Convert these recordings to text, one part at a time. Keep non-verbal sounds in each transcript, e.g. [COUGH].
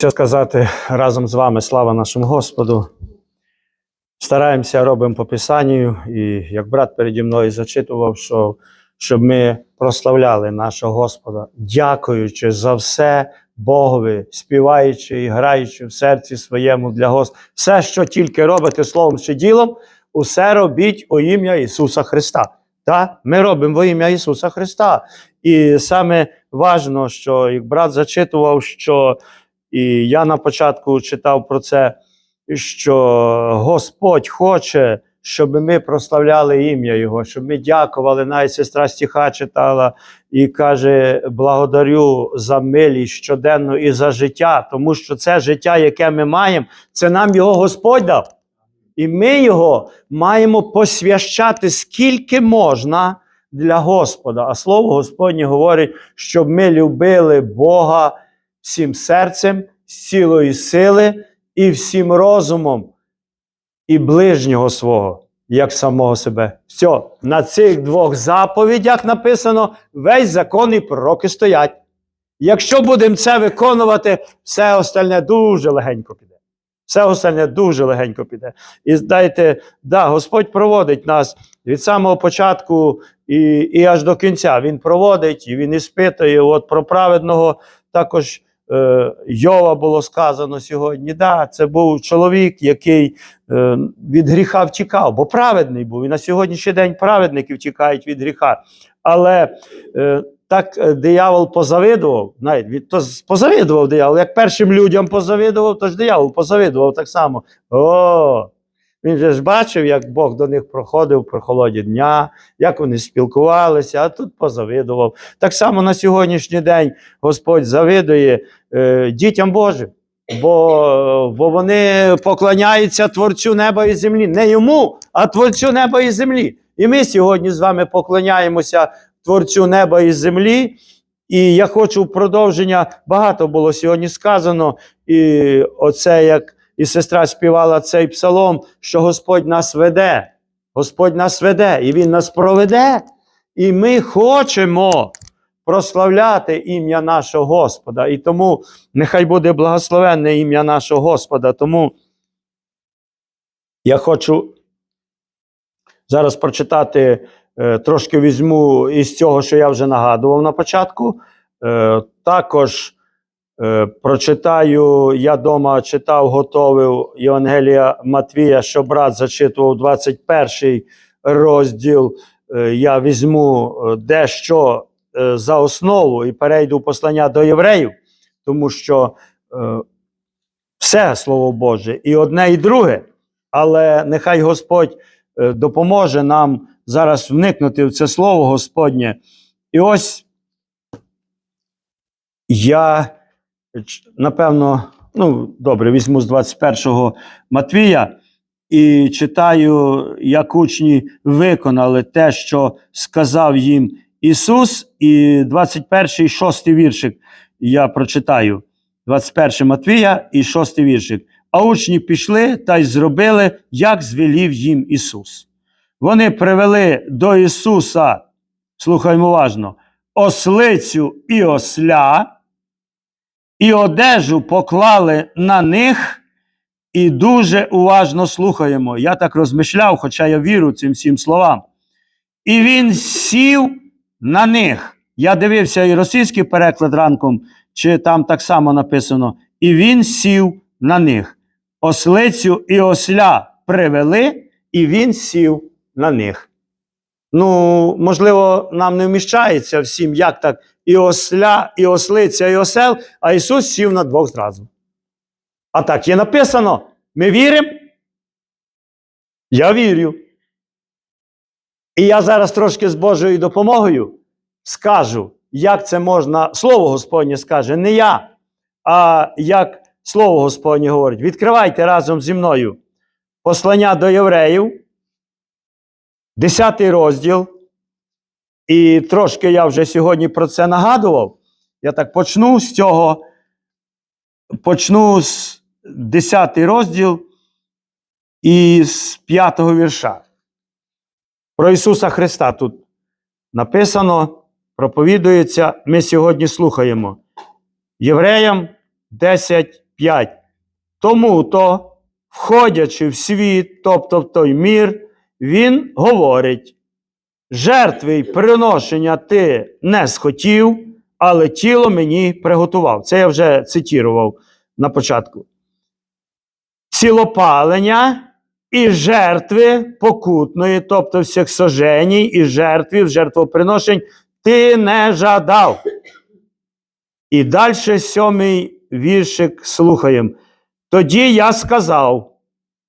Що сказати разом з вами, слава нашому Господу. Стараємося, робимо по Писанню, і як брат переді мною зачитував, що, щоб ми прославляли нашого Господа, дякуючи за все Богові, співаючи і граючи в серці своєму для Господа. Все, що тільки робите словом чи ділом, усе робіть у ім'я Ісуса Христа. Так? Ми робимо во ім'я Ісуса Христа. І саме важно, що як брат зачитував, що і я на початку читав про це, що Господь хоче, щоб ми прославляли ім'я Його, щоб ми дякували. Навіть сестра стиха читала і каже: благодарю за милість щоденну і за життя, тому що це життя, яке ми маємо, це нам його Господь дав. І ми його маємо посвящати скільки можна для Господа. А слово Господнє говорить, щоб ми любили Бога всім серцем, цілої сили і всім розумом, і ближнього свого, як самого себе. Все, на цих двох заповідях написано: весь закон і пророки стоять. Якщо будемо це виконувати, все остальне дуже легенько піде. Все остальне дуже легенько піде. І знаєте, да, Господь проводить нас від самого початку і, і аж до кінця. Він проводить і він іспитує. От про праведного також Йова було сказано сьогодні. Да, це був чоловік, який е, від гріха втікав, бо праведний був. І на сьогоднішній день праведники втікають від гріха. Але е, так е, диявол позавидував, навіть від, то позавидував диявол. Як першим людям позавидував, то ж диявол позавидував так само. О, він же ж бачив, як Бог до них проходив при холоді дня, як вони спілкувалися, а тут позавидував. Так само на сьогоднішній день Господь завидує е, дітям Божим, бо, бо вони поклоняються Творцю неба і землі. Не йому, а Творцю неба і землі. І ми сьогодні з вами поклоняємося Творцю неба і землі. І я хочу в продовження, багато було сьогодні сказано, і оце як і сестра співала цей псалом, що Господь нас веде. Господь нас веде, і Він нас проведе. І ми хочемо прославляти ім'я нашого Господа. І тому нехай буде благословенне ім'я нашого Господа. Тому я хочу зараз прочитати, е, трошки візьму із цього, що я вже нагадував на початку. Е, також прочитаю, я дома читав, готовив Євангелія Матвія, що брат зачитував 21 розділ. Е, я візьму е, дещо е, за основу і перейду в послання до євреїв, тому що е, все Слово Боже, і одне, і друге. Але нехай Господь е, допоможе нам зараз вникнути в це слово Господнє. І ось я, напевно, ну, добре, візьму з 21 Матвія і читаю, як учні виконали те, що сказав їм Ісус, і 21 6 віршик я прочитаю. 21 Матвія і 6 віршик. А учні пішли та й зробили, як звелів їм Ісус. Вони привели до Ісуса, слухаймо уважно, ослицю і осля, і одежу поклали на них, і дуже уважно слухаємо. Я так розмишляв, хоча я вірю цим всім словам. І він сів на них. Я дивився і російський переклад ранком, чи там так само написано. І він сів на них. Ослицю і осля привели, і він сів на них. Ну, можливо, нам не вміщається всім, як так і осля, і ослиця, і осел, а Ісус сів на двох зразу. А так є написано: ми віримо? Я вірю. І я зараз трошки з Божою допомогою скажу, як це можна, Слово Господнє скаже, не я, а як Слово Господнє говорить. Відкривайте разом зі мною послання до євреїв, 10 розділ. І трошки я вже сьогодні про це нагадував. Я так почну з цього, почну з 10 розділ і з 5 вірша. Про Ісуса Христа тут написано, проповідується. Ми сьогодні слухаємо. Євреям 10, 5. Тому то, входячи в світ, тобто в той мір, він говорить: жертви й приношення ти не схотів, але тіло мені приготував. Це я вже цитірував на початку. Цілопалення і жертви покутної, тобто всіх соженій і жертвів, жертвоприношень, ти не жадав. І далі сьомий віршик слухаємо. Тоді я сказав: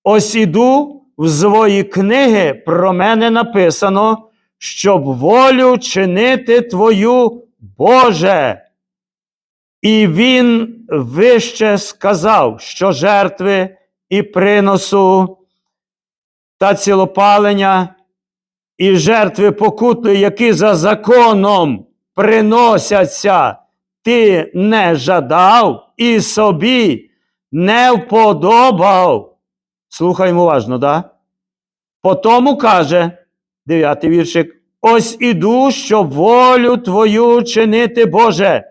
ось іду в свої книги про мене написано, щоб волю чинити твою Боже. І він вище сказав, що жертви і приносу та цілопалення, і жертви покутної, які за законом приносяться, ти не жадав і собі не вподобав. Слухаємо уважно, да? Потому каже, дев'ятий віршик, ось іду, щоб волю твою чинити, Боже.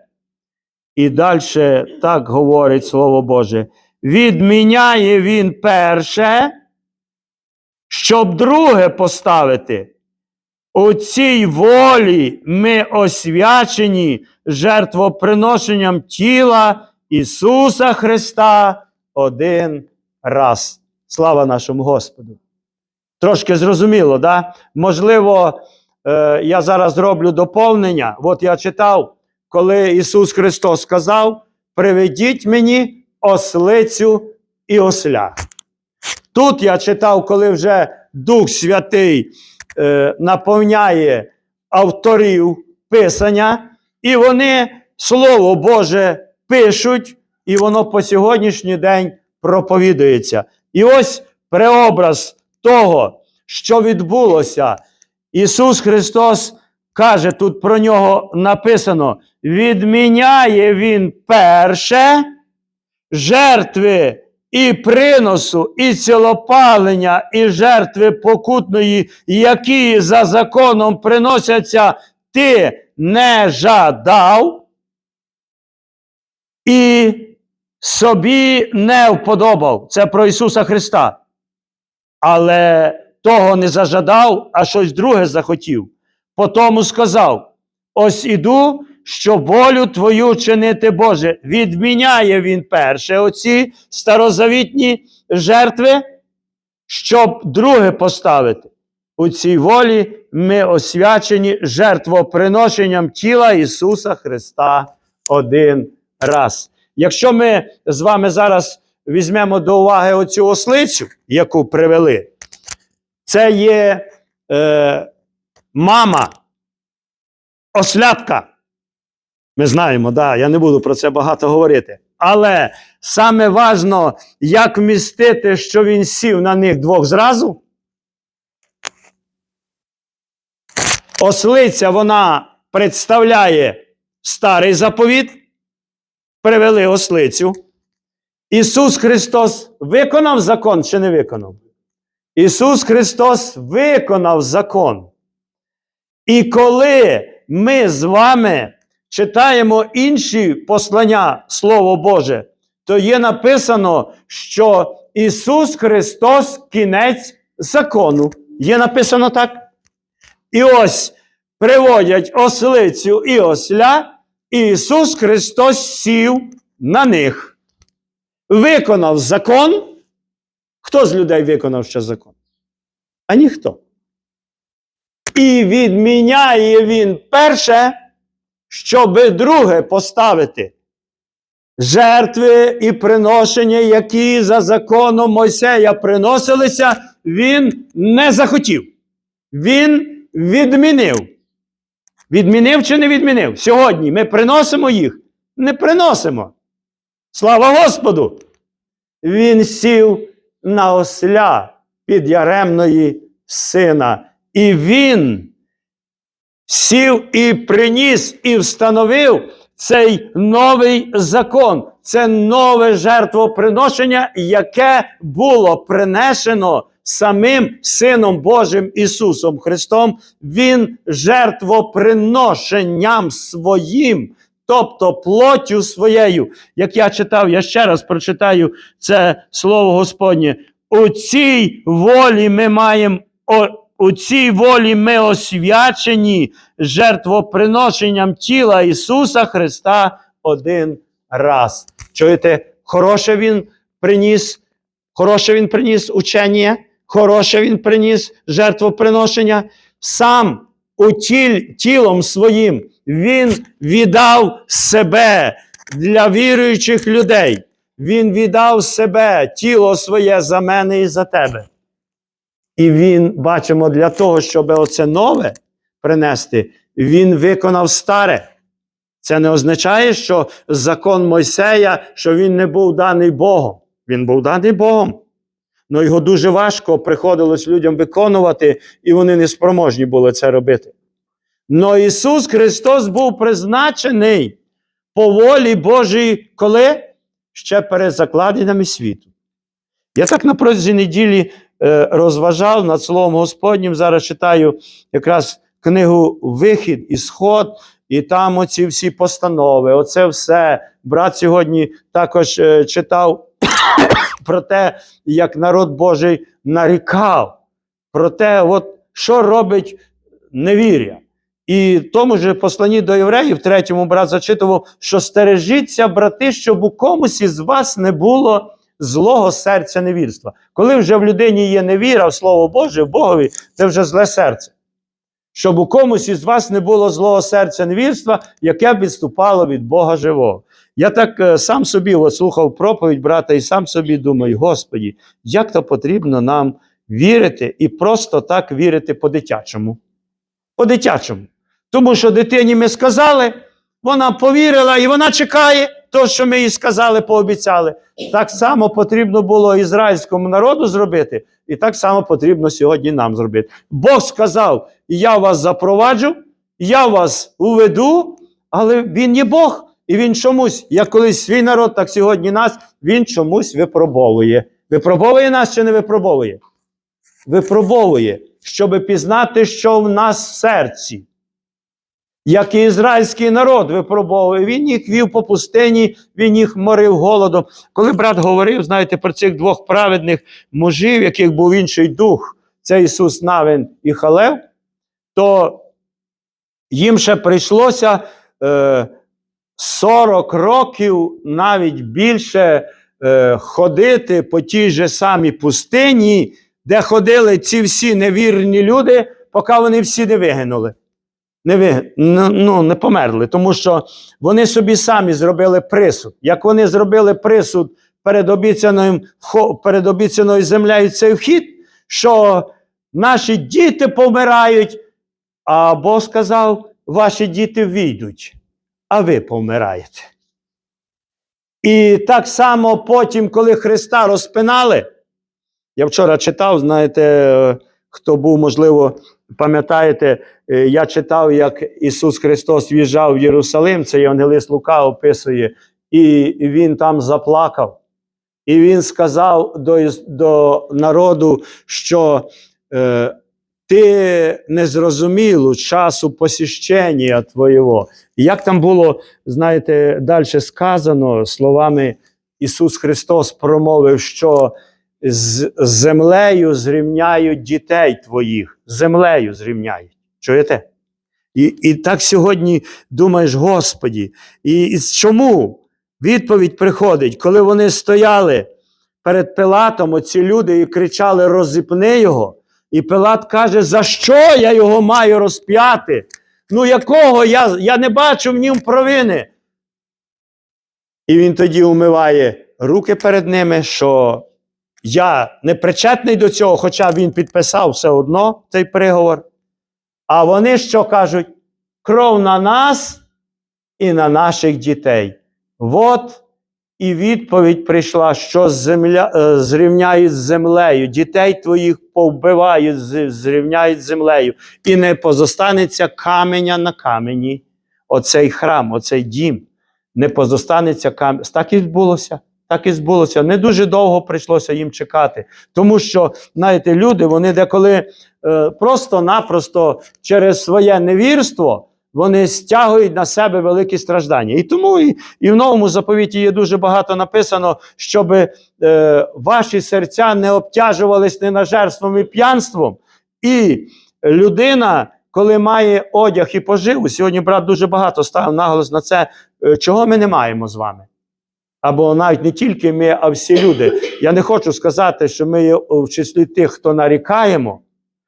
І далі так говорить Слово Боже. Відміняє він перше, щоб друге поставити. У цій волі ми освячені жертвоприношенням тіла Ісуса Христа один раз. Слава нашому Господу. Трошки зрозуміло, да? Можливо, е, я зараз зроблю доповнення. От я читав, коли Ісус Христос сказав: Приведіть мені ослицю і осля. Тут я читав, коли вже Дух Святий е, наповняє авторів Писання, і вони Слово Боже пишуть, і воно по сьогоднішній день проповідується. І ось преобраз того, що відбулося. Ісус Христос каже, тут про нього написано: відміняє Він перше жертви і приносу, і цілопалення, і жертви покутної, які за законом приносяться, ти не жадав і собі не вподобав. Це про Ісуса Христа. Але того не зажадав, а щось друге захотів. Потому сказав: ось іду, щоб волю твою чинити Боже. Відміняє він перше оці старозавітні жертви, щоб друге поставити. У цій волі ми освячені жертвоприношенням тіла Ісуса Христа один раз. Якщо ми з вами зараз візьмемо до уваги оцю ослицю, яку привели, це є е, мама, ослядка. Ми знаємо, да, я не буду про це багато говорити. Але саме важно, як вмістити, що він сів на них двох зразу. Ослиця вона представляє старий заповіт. Привели ослицю. Ісус Христос виконав закон чи не виконав? Ісус Христос виконав закон. І коли ми з вами читаємо інші послання Слово Боже, то є написано, що Ісус Христос кінець закону. Є написано так? І ось приводять ослицю і осля, і Ісус Христос сів на них. Виконав закон. Хто з людей виконав ще закон? А ніхто. І відміняє він перше, щоб друге поставити. Жертви і приношення, які за законом Мойсея приносилися, він не захотів. Він відмінив. Відмінив чи не відмінив? Сьогодні ми приносимо їх? Не приносимо. Слава Господу! Він сів на осля під яремної сина. І він сів і приніс, і встановив цей новий закон, це нове жертвоприношення, яке було принесено самим Сином Божим Ісусом Христом. Він жертвоприношенням своїм, тобто плоттю своєю. Як я читав, я ще раз прочитаю це слово Господнє. У цій волі ми маємо. У цій волі ми освячені жертвоприношенням тіла Ісуса Христа один раз. Чуєте, хороше Він приніс, хороше Він приніс учення, хороше Він приніс жертвоприношення. Сам у тілом своїм Він віддав себе для віруючих людей. Він віддав себе, тіло своє за мене і за тебе. І він, бачимо, для того, щоб оце нове принести, він виконав старе. Це не означає, що закон Мойсея, що він не був даний Богом. Він був даний Богом. але його дуже важко приходилось людям виконувати, і вони не спроможні були це робити. Но Ісус Христос був призначений по волі Божій, коли? Ще перед закладеннями світу. Я так на протязі неділі е, розважав над Словом Господнім. Зараз читаю якраз книгу Вихід і Сход, і там оці всі постанови. Оце все. Брат сьогодні також е, читав [COUGHS] про те, як народ Божий нарікав, про те, от, що робить невір'я. І в тому ж посланні до євреїв, третьому брат зачитував, що стережіться, брати, щоб у комусь із вас не було злого серця невірства. Коли вже в людині є невіра в Слово Боже, в Богові, це вже зле серце. Щоб у комусь із вас не було злого серця невірства, яке б відступало від Бога живого. Я так е, сам собі от, слухав проповідь брата, і сам собі думаю, Господі, як то потрібно нам вірити і просто так вірити по-дитячому. По-дитячому. Тому що дитині ми сказали, вона повірила і вона чекає то, що ми їй сказали, пообіцяли. Так само потрібно було ізраїльському народу зробити, і так само потрібно сьогодні нам зробити. Бог сказав: Я вас запроваджу, я вас уведу, але Він є Бог. І він чомусь, як колись свій народ, так сьогодні нас, він чомусь випробовує. Випробовує нас чи не випробовує? Випробовує, щоб пізнати, що в нас в серці. Як і ізраїльський народ випробовує, він їх вів по пустині, він їх морив голодом. Коли брат говорив, знаєте, про цих двох праведних мужів, яких був інший дух, це Ісус Навин і Халев, то їм ще прийшлося е, 40 років, навіть більше, е, ходити по тій же самій пустині, де ходили ці всі невірні люди, поки вони всі не вигинули. Не, ви, ну, ну, не померли, тому що вони собі самі зробили присуд. Як вони зробили присуд перед обіцяною, перед обіцяною землею цей вхід, що наші діти помирають, а Бог сказав, ваші діти війдуть, а ви помираєте. І так само потім, коли Христа розпинали, я вчора читав, знаєте, е, хто був, можливо, пам'ятаєте, е, я читав, як Ісус Христос в'їжджав в Єрусалим, це Євангелист Лука описує, і він там заплакав. І він сказав до, до народу, що е, ти не зрозумілу часу посіщення твоєго. Як там було, знаєте, далі сказано словами Ісус Христос промовив, що з землею зрівняють дітей твоїх, землею зрівняють. Чуєте? І, і так сьогодні думаєш, Господі, і, і чому відповідь приходить, коли вони стояли перед Пилатом, оці люди і кричали: розіпни його. І Пилат каже, за що я його маю розп'яти? Ну, якого я, я не бачу в нім провини. І він тоді умиває руки перед ними, що я не причетний до цього, хоча він підписав все одно цей приговор. А вони що кажуть? Кров на нас і на наших дітей. От і відповідь прийшла, що земля, е, зрівняють з землею, дітей твоїх повбивають, зрівняють з землею, і не позостанеться каменя на камені. Оцей храм, оцей дім, не позостанеться камінь. Так і відбулося. Так і збулося. Не дуже довго прийшлося їм чекати. Тому що, знаєте, люди, вони деколи е, просто-напросто через своє невірство вони стягують на себе великі страждання. І тому і, і в новому заповіті є дуже багато написано, щоб е, ваші серця не обтяжувались ненажерством і п'янством. І людина, коли має одяг і поживу, сьогодні брат дуже багато ставив наголос на це, е, чого ми не маємо з вами. Або навіть не тільки ми, а всі люди. Я не хочу сказати, що ми є в числі тих, хто нарікаємо,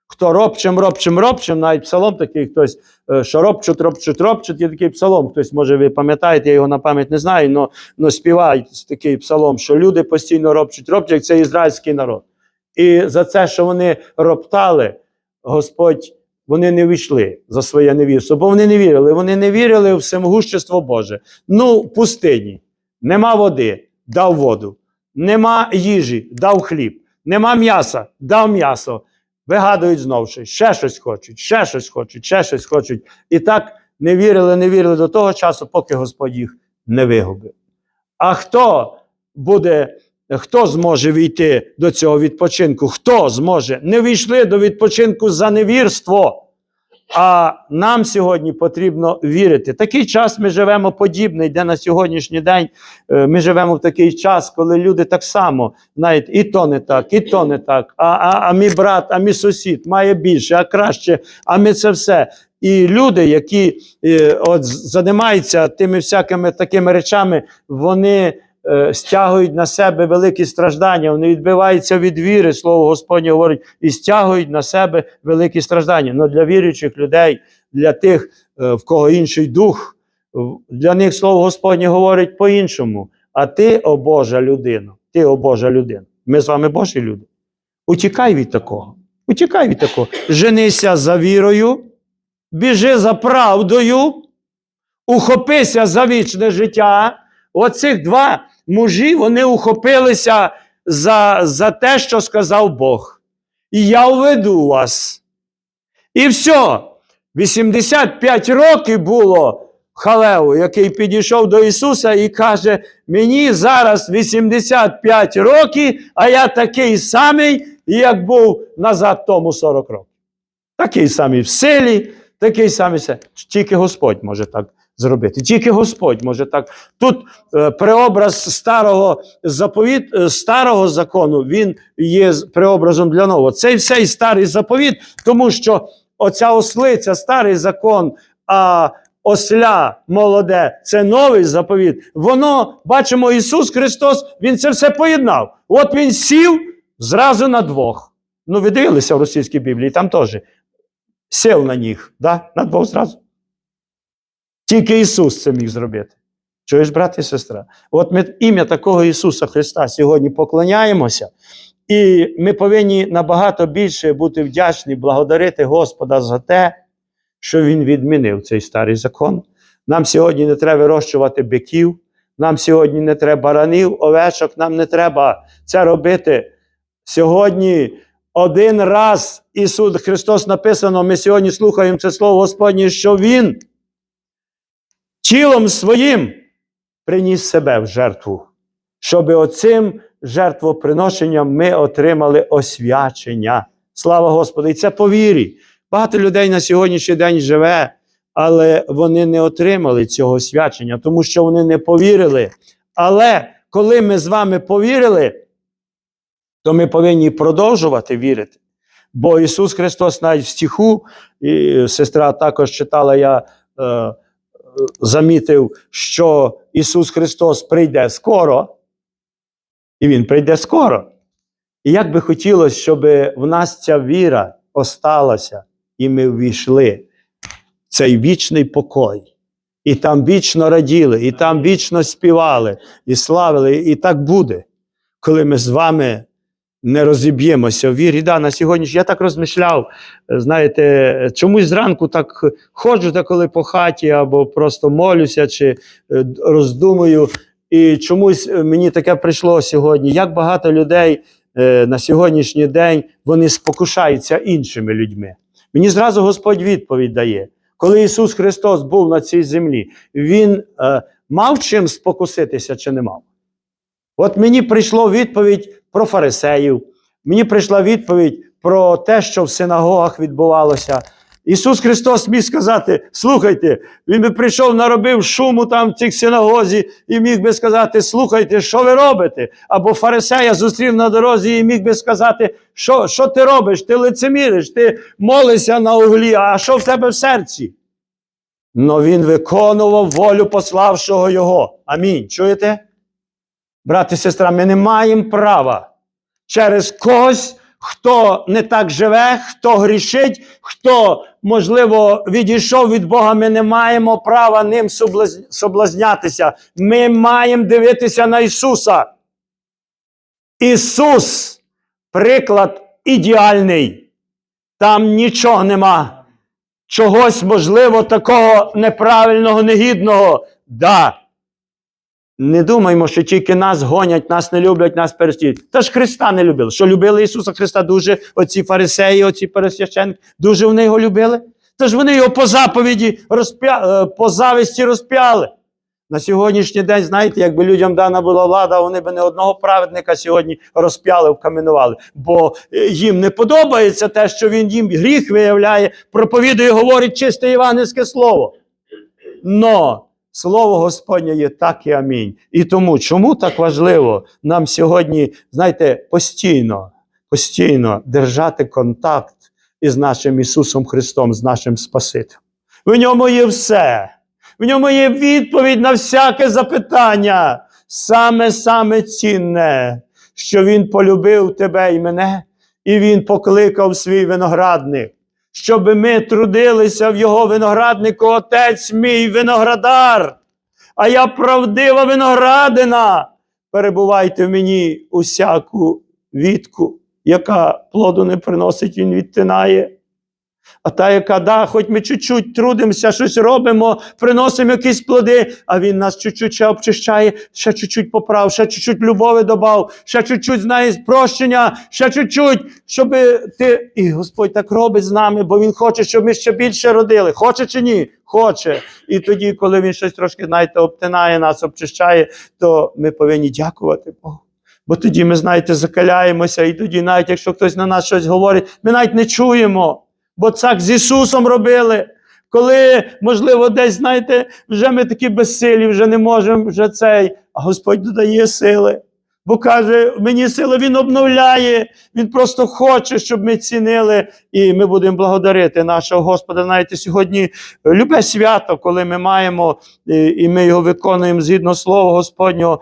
хто робчим, робчим, робчим, навіть псалом такий хтось, е, що робчуть, робчуть, робчуть, є такий псалом. Хтось, може, ви пам'ятаєте, я його на пам'ять не знаю, але співають такий псалом, що люди постійно робчуть, робчуть, це ізраїльський народ. І за це, що вони роптали, Господь, вони не війшли за своє невірство, бо вони не вірили. Вони не вірили в всемогущество Боже. Ну, в пустині. Нема води, дав воду. Нема їжі, дав хліб. Нема м'яса, дав м'ясо. Вигадують знову ще щось хочуть, ще щось хочуть, ще щось хочуть. І так не вірили, не вірили до того часу, поки Господь їх не вигубив. А хто буде, хто зможе війти до цього відпочинку? Хто зможе? Не війшли до відпочинку за невірство. А нам сьогодні потрібно вірити. Такий час ми живемо подібний, де на сьогоднішній день е, ми живемо в такий час, коли люди так само, знаєте, і то не так, і то не так. А, а, а мій брат, а мій сусід має більше, а краще, а ми це все. І люди, які е, от займаються тими всякими такими речами, вони стягують на себе великі страждання, вони відбиваються від віри, слово Господнє говорить, і стягують на себе великі страждання. Но для віруючих людей, для тих, е, в кого інший дух, для них слово Господнє говорить по-іншому. А ти, о Божа людина, ти, о Божа людина. Ми з вами Божі люди. Утікай від такого. Утікай від такого. Женися за вірою, біжи за правдою, ухопися за вічне життя. Оцих два мужі вони ухопилися за, за те, що сказав Бог. І я введу вас. І все. 85 років було Халеу, який підійшов до Ісуса і каже: Мені зараз 85 років, а я такий самий, як був назад тому 40 років. Такий самий в силі, такий самий все. Тільки Господь може так зробити. Тільки Господь може так. Тут е, преобраз старого заповіт, е, старого закону, він є преобразом для нового. Цей всей старий заповіт, тому що оця ослиця, старий закон, а осля молоде це новий заповіт. Воно, бачимо, Ісус Христос, Він це все поєднав. От Він сів зразу на двох. Ну, ви дивилися в російській Біблії, там теж сів на них, да? на двох зразу. Тільки Ісус це міг зробити. Чуєш, брат і сестра? От ми ім'я такого Ісуса Христа сьогодні поклоняємося, і ми повинні набагато більше бути вдячні, благодарити Господа за те, що Він відмінив цей старий закон. Нам сьогодні не треба вирощувати биків, нам сьогодні не треба баранів, овечок, нам не треба це робити. Сьогодні один раз Ісус Христос написано, ми сьогодні слухаємо це Слово Господнє, що Він тілом своїм приніс себе в жертву, щоб оцим жертвоприношенням ми отримали освячення. Слава Господу! І це по вірі. Багато людей на сьогоднішній день живе, але вони не отримали цього освячення, тому що вони не повірили. Але коли ми з вами повірили, то ми повинні продовжувати вірити. Бо Ісус Христос навіть в стиху, і сестра також читала, я е, замітив, що Ісус Христос прийде скоро, і Він прийде скоро. І як би хотілося, щоб в нас ця віра осталася, і ми ввійшли в цей вічний покой. І там вічно раділи, і там вічно співали, і славили, і так буде, коли ми з вами не розіб'ємося в вірі. Да, на сьогодні я так розмишляв. е, Знаєте, чомусь зранку так ходжу деколи по хаті, або просто молюся, чи е, роздумую. І чомусь е, мені таке прийшло сьогодні. Як багато людей на сьогоднішній день вони спокушаються іншими людьми. Мені зразу Господь відповідь дає. Коли Ісус Христос був на цій землі, Він е, мав чим спокуситися чи не мав? От мені прийшло відповідь про фарисеїв, мені прийшла відповідь про те, що в синагогах відбувалося. Ісус Христос міг сказати: слухайте, Він би прийшов, наробив шуму там в цих синагозі, і міг би сказати: слухайте, що ви робите? Або фарисея зустрів на дорозі і міг би сказати, що, що ти робиш? Ти лицеміриш, ти молишся на углі, а що в тебе в серці? Но він виконував волю пославшого його. Амінь. Чуєте? Брат і сестра, ми не маємо права через когось, хто не так живе, хто грішить, хто, можливо, відійшов від Бога, ми не маємо права ним соблазнятися. Ми маємо дивитися на Ісуса. Ісус приклад ідеальний. Там нічого нема. Чогось, можливо, такого неправильного, негідного. Да. Не думаймо, що тільки нас гонять, нас не люблять, нас перестають. Та ж Христа не любили. Що любили Ісуса Христа дуже, оці фарисеї, оці пересвященники, дуже вони його любили. Та ж вони його по заповіді розп'я... е, по зависті розп'яли. На сьогоднішній день, знаєте, якби людям дана була влада, вони б не одного праведника сьогодні розп'яли, вкаменували. Бо е, їм не подобається те, що він їм гріх виявляє, проповідує, говорить чисте євангельське слово. Но слово Господнє є так і амінь. І тому, чому так важливо нам сьогодні, знаєте, постійно, постійно держати контакт із нашим Ісусом Христом, з нашим Спасителем. В ньому є все. В ньому є відповідь на всяке запитання. Саме саме цінне, що Він полюбив тебе і мене, і Він покликав свій виноградник, щоб ми трудилися в його винограднику, отець мій виноградар, а я правдива виноградина. Перебувайте в мені усяку вітку, яка плоду не приносить, він відтинає. А та, яка да, хоч ми чуть-чуть трудимося, щось робимо, приносимо якісь плоди, а він нас чуть-чуть ще обчищає, ще чуть-чуть поправ, ще чуть-чуть любові додав, ще чуть-чуть знає прощення, ще чуть-чуть, щоб ти. І Господь так робить з нами, бо Він хоче, щоб ми ще більше родили. Хоче чи ні? Хоче. І тоді, коли він щось трошки, знаєте, обтинає нас, обчищає, то ми повинні дякувати Богу. Бо тоді ми, знаєте, закаляємося, і тоді, навіть якщо хтось на нас щось говорить, ми навіть не чуємо. Бо так з Ісусом робили. Коли, можливо, десь, знаєте, вже ми такі безсилі, вже не можемо вже цей, а Господь додає сили. Бо каже, мені сила Він обновляє, Він просто хоче, щоб ми цінили, і ми будемо благодарити нашого Господа. Знаєте, сьогодні любе свято, коли ми маємо і, ми його виконуємо згідно слова Господнього.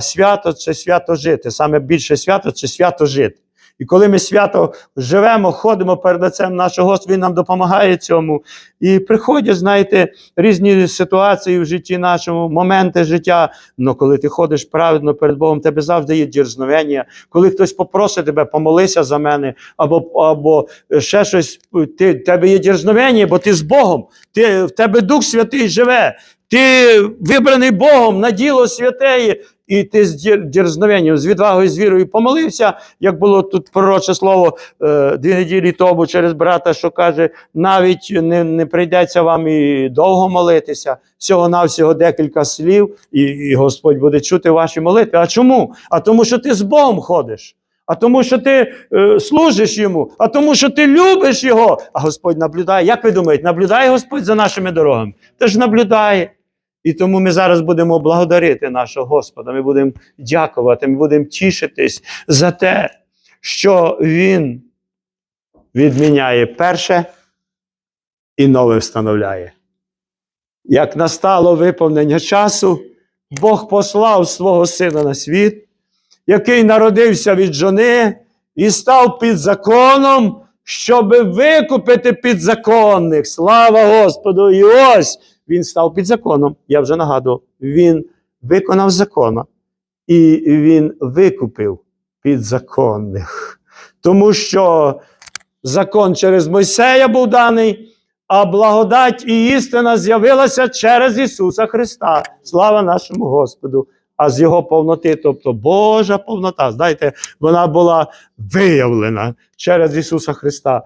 Свято це свято жити. Саме більше свято це свято жити. І коли ми свято живемо, ходимо перед лицем нашого Господа, Він нам допомагає цьому. І приходять, знаєте, різні ситуації в житті нашому, моменти життя. Но коли ти ходиш праведно перед Богом, тебе завжди є дірзновення. Коли хтось попросить тебе, помолися за мене, або, або ще щось, ти, тебе є дірзновення, бо ти з Богом, ти, в тебе Дух Святий живе. Ти вибраний Богом на діло святеє, і ти з дірзновенням, з відвагою, з вірою помолився, як було тут пророче слово е, дві неділі тому через брата, що каже, навіть не, не прийдеться вам і довго молитися, всього-навсього декілька слів, і, і Господь буде чути ваші молитви. А чому? А тому, що ти з Богом ходиш. А тому, що ти е, служиш йому, а тому, що ти любиш його. А Господь наблюдає. Як ви думаєте, наблюдає Господь за нашими дорогами? Та ж наблюдає. І тому ми зараз будемо благодарити нашого Господа. Ми будемо дякувати, ми будемо тішитись за те, що Він відміняє перше і нове встановляє. Як настало виповнення часу, Бог послав свого сина на світ, який народився від жони і став під законом, щоб викупити підзаконних. Слава Господу! І ось він став під законом. Я вже нагадував, він виконав закон, і він викупив підзаконних. Тому що закон через Мойсея був даний, а благодать і істина з'явилася через Ісуса Христа. Слава нашому Господу! А з Його повноти, тобто Божа повнота, знаєте, вона була виявлена через Ісуса Христа.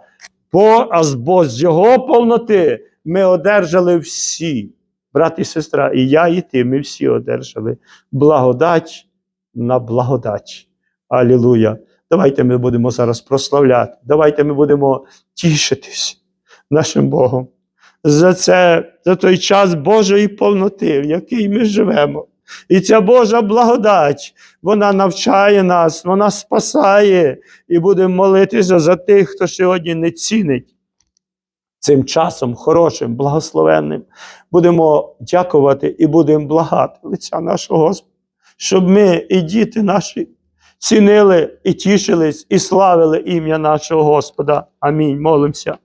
А з, бо з Його повноти ми одержали всі, брат і сестра, і я, і ти, ми всі одержали благодать на благодать. Алілуя. Давайте ми будемо зараз прославляти. Давайте ми будемо тішитись. нашим Богом. За це, за той час Божої повноти, в який ми живемо. І ця Божа благодать, вона навчає нас, вона спасає, і будемо молитися за тих, хто сьогодні не цінить цим часом хорошим, благословенним. Будемо дякувати і будемо благати лиця нашого Господа, щоб ми і діти наші цінили і тішились, і славили ім'я нашого Господа. Амінь. Молимося.